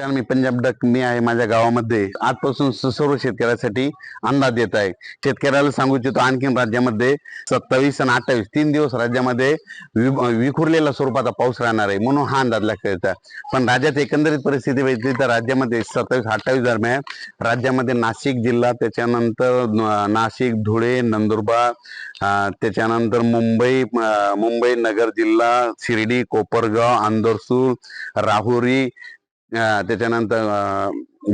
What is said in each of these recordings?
कारण मी पंजाब डक मी आहे माझ्या गावामध्ये आजपासून सर्व शेतकऱ्यासाठी अंदाज देत आहे. शेतकऱ्याला सांगू इच्छितो आणखीन राज्यामध्ये सत्तावीस आणि अठ्ठावीस तीन दिवस राज्यामध्ये विखुरलेल्या स्वरूपाचा पाऊस राहणार आहे म्हणून हा अंदाज लागता पण राज्यात एकंदरीत परिस्थिती बघितली तर राज्यामध्ये सत्तावीस अठ्ठावीस दरम्यान राज्यामध्ये नाशिक जिल्हा त्याच्यानंतर नाशिक धुळे नंदुरबार त्याच्यानंतर मुंबई मुंबई नगर जिल्हा शिर्डी कोपरगाव आंदोरसूर राहुरी त्याच्यानंतर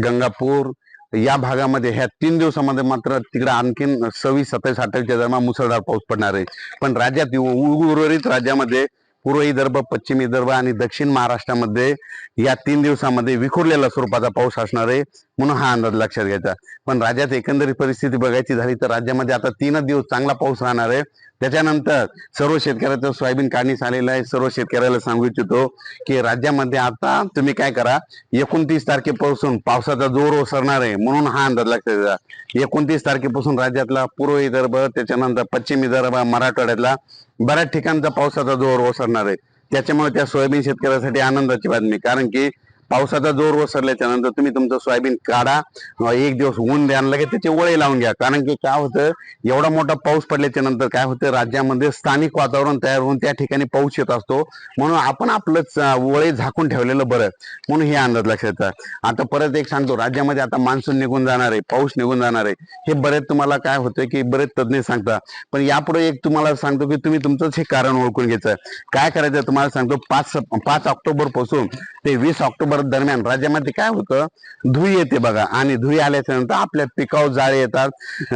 गंगापूर या भागामध्ये ह्या तीन दिवसामध्ये मात्र तिकडे आणखीन सव्वीस सत्तावीस अठ्ठावीसच्या दरम्यान मुसळधार पाऊस पडणार आहे. पण राज्यात उ- उर्वरित राज्यामध्ये पूर्व विदर्भ पश्चिम विदर्भ आणि दक्षिण महाराष्ट्रामध्ये या तीन दिवसामध्ये विखुरलेला स्वरूपाचा पाऊस असणार आहे म्हणून हा अंदाज लक्षात घ्यायचा. पण राज्यात एकंदरीत परिस्थिती बघायची झाली तर राज्यामध्ये आता तीनच दिवस चांगला पाऊस राहणार आहे. त्याच्यानंतर सर्व शेतकऱ्याचं सोयाबीन काढणीस आलेलं आहे. सर्व शेतकऱ्याला सांगू इच्छितो की राज्यामध्ये आता तुम्ही काय करा एकोणतीस तारखेपासून पावसाचा जोर ओसरणार आहे म्हणून हा अंदाज लागतो एकोणतीस तारखेपासून राज्यातला पूर्व विदर्भ त्याच्यानंतर पश्चिम विदर्भ मराठवाड्यातला बऱ्याच ठिकाणचा पावसाचा जोर ओसरणार आहे. त्याच्यामुळे त्या सोयाबीन शेतकऱ्यासाठी आनंदाची बातमी. कारण की पावसाचा जोर ओसरल्याच्या नंतर तुम्ही तुमचं सोयाबीन काढा. एक दिवस ऊन द्या लगेच त्याचे वळे लावून घ्या. कारण की काय होतं एवढा मोठा पाऊस पडल्याच्या नंतर काय होतं राज्यामध्ये स्थानिक वातावरण तयार होऊन त्या ठिकाणी पाऊस येत असतो. म्हणून आपण आपलं वळे झाकून ठेवलेलं बरं. म्हणून हे अंदाज लक्षात आता परत एक सांगतो राज्यामध्ये आता मान्सून निघून जाणार आहे पाऊस निघून जाणार आहे. हे बरेच तुम्हाला काय होतं की बरेच तज्ज्ञ सांगता पण यापुढे एक तुम्हाला सांगतो की तुम्ही तुमचंच हे कारण ओळखून घ्यायचं. काय करायचं तुम्हाला सांगतो पाच पाच ऑक्टोबरपासून ते वीस ऑक्टोबर दरम्यान राज्यामध्ये काय होतं? धुई येते बघा. आणि धुई आल्याच्यानंतर आपल्या पिकावर जाळे येतात.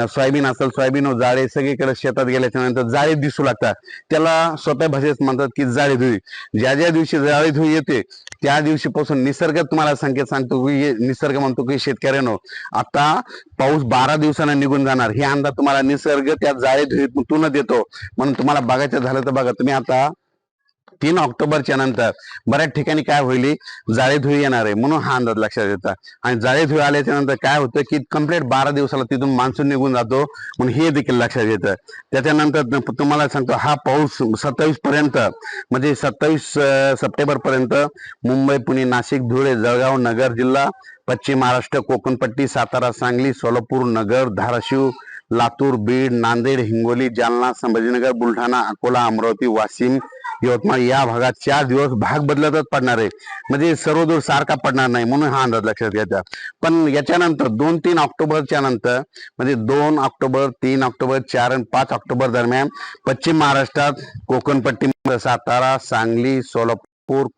सोयाबीन असेल सोयाबीन जाळे सगळीकडे शेतात गेल्याच्यानंतर जाळे दिसू लागतात. त्याला सोप्या भाषेत म्हणतात की जाळे धुई ज्या ज्या दिवशी जाळे धुई येते त्या दिवशीपासून निसर्ग तुम्हाला संकेत सांगतो की निसर्ग म्हणतो की शेतकऱ्यानो आता पाऊस बारा दिवसांना निघून जाणार. हे अंदाज तुम्हाला निसर्ग त्या जाळे धुईतून देतो. म्हणून तुम्हाला बघायचं झालं तर बघा तुम्ही आता तीन ऑक्टोबरच्या नंतर बऱ्याच ठिकाणी काय होईल? जाळेधुळी येणार आहे. म्हणून हा अंदाज लक्षात येतात आणि जाळे आल्याच्यानंतर काय होतं की कंप्लीट बारा दिवसाला तिथून मान्सून निघून जातो. म्हणून हे देखील लक्षात येतं. त्याच्यानंतर तुम्हाला सांगतो हा पाऊस सत्तावीस पर्यंत म्हणजे सत्तावीस सप्टेंबर पर्यंत मुंबई पुणे नाशिक धुळे जळगाव नगर जिल्हा पश्चिम महाराष्ट्र कोकणपट्टी सातारा सांगली सोलापूर नगर धाराशिव लातूर बीड नांदेड हिंगोली जालना संभाजीनगर बुलढाणा अकोला अमरावती वाशिम यवतमाळ या भागात चार दिवस भाग बदलतच पडणार आहे. म्हणजे सर्व दूर सारखा पडणार नाही म्हणून हा अंदाज लक्षात घ्यायचा पण याच्यानंतर दोन तीन ऑक्टोबरच्या नंतर म्हणजे दोन ऑक्टोबर तीन ऑक्टोबर चार आणि पाच ऑक्टोबर दरम्यान पश्चिम महाराष्ट्रात कोकणपट्टी सातारा सांगली सोलापूर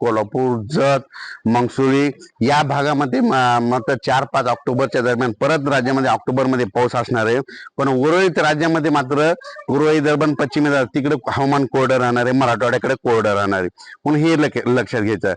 कोल्हापूर जत मंगसुळी या भागामध्ये मात्र चार पाच ऑक्टोबरच्या दरम्यान परत राज्यामध्ये ऑक्टोबरमध्ये पाऊस असणार आहे. पण उर्वरित राज्यामध्ये मात्र पूर्व दरम्यान पश्चिमे तिकडे हवामान कोरडं राहणार आहे मराठवाड्याकडे कोरडं राहणार आहे. म्हणून हे लक्ष लक्षात घ्यायचं